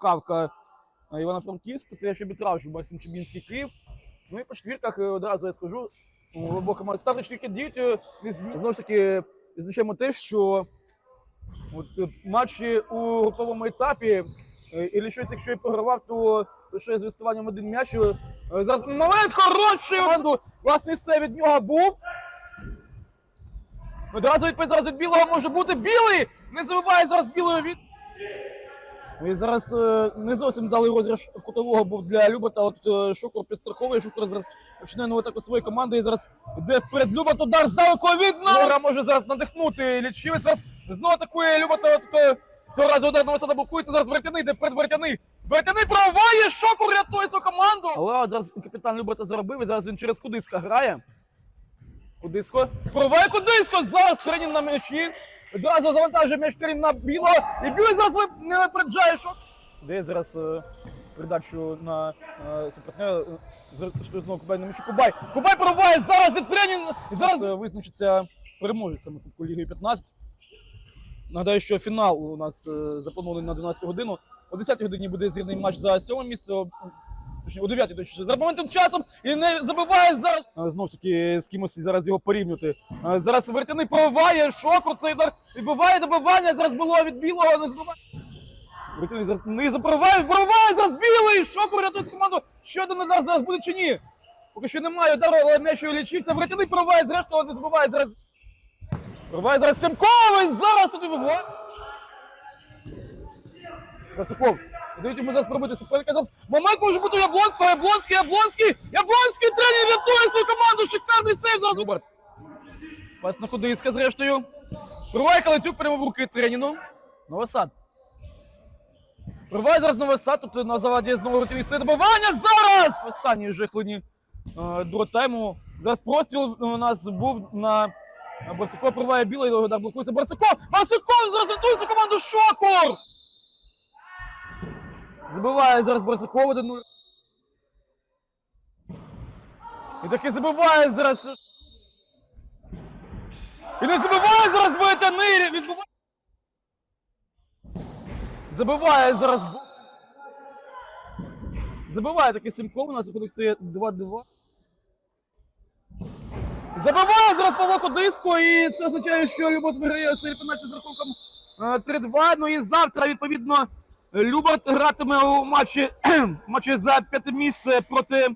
Кавка е, Івано-Франківськ, після арбітраж Максим Чебінський Київ. Ну і по четвірках е, одразу я скажу, глибока має стати четвірки діють. е, Знову ж таки, відзначаємо те, що от, е, матчі у груповому етапі, е, і лише якщо і програвав, то лише з виставанням один м'яч. е, Зараз момент хороший команду. Власне, все від нього був. Одразу відповідь зараз від білого може бути білий! Не забуває зараз білою від. І зараз е, не зовсім дали розіграш кутового був для Любота. От е, Шукур підстраховує. Шукур зараз починає нову атаку своєї команди. І зараз йде вперед Любот. Удар здалеку від Нора може зараз надихнути лічівець. Зараз знову атакує Любота. От, е, цього разу удар на висота блокується. Зараз Вертяний йде перед Вертяний. Вертяний проває, Шокур рятує свою команду. Але от зараз капітан Любота заробив. І зараз він через Кудиска грає. Кудиско. Проває Кудиско! Зараз тренінг на м'ячі. Одразу завантажує м'яч тренінг на білого. І білий зараз не випереджає шок. Де зараз е, передачу на. Е, знову Кубай на м'ячі. Кубай. Кубай проває зараз і тренінг. І зараз визначиться переможець саме Кубку Ліги 15. Нагадаю, що фінал у нас е, запланований на 12 годину. О 10 годині буде зрівний матч за сьоме місце. Точніше, о 9 точніше. За моментом часом і не забиває зараз. Знову ж таки, з кимось зараз його порівнювати. Зараз Вертяний проває, шокур, цей удар відбиває добивання, зараз було від білого, не забиває. Вертяний зараз не запроває, вбиває зараз білий, шокур рятує команду. Ще один удар зараз буде чи ні? Поки що немає удару, але м'яч у лічився. Вертяний проває, зрештою не забиває зараз. Проває зараз Семковий, зараз тут вибиває. Красиков. Дають йому зараз пробити суперника. Зараз момент може бути Яблонського. Яблонський, Яблонський. Яблонський тренер рятує свою команду. Шикарний сейв зараз. Роберт. Пас на Кудиска зрештою. Прорває Калатюк прямо в руки треніну. Новосад. Прорває зараз Новосад. Тут на заваді знову ротові стоїть добивання. Зараз! Останній вже хвилині е, другого тайму. Зараз простріл у нас був на Барсукова. Прорває білий, удар блокується. Барсуков! Барсуков зараз рятує свою команду. Шокур! Забиває зараз Барсуков 1-0. І таки забиває зараз. І не забиває зараз Войтяни! Відбуває. Забиває зараз. Забиває таки Сімков, у нас виходить стає 2-2. Забиває зараз Павло Кудиско, і це означає, що Любот виграє свій пенальті з рахунком е, 3-2. Ну і завтра, відповідно, Люберт гратиме у матчі, матчі за п'яте місце проти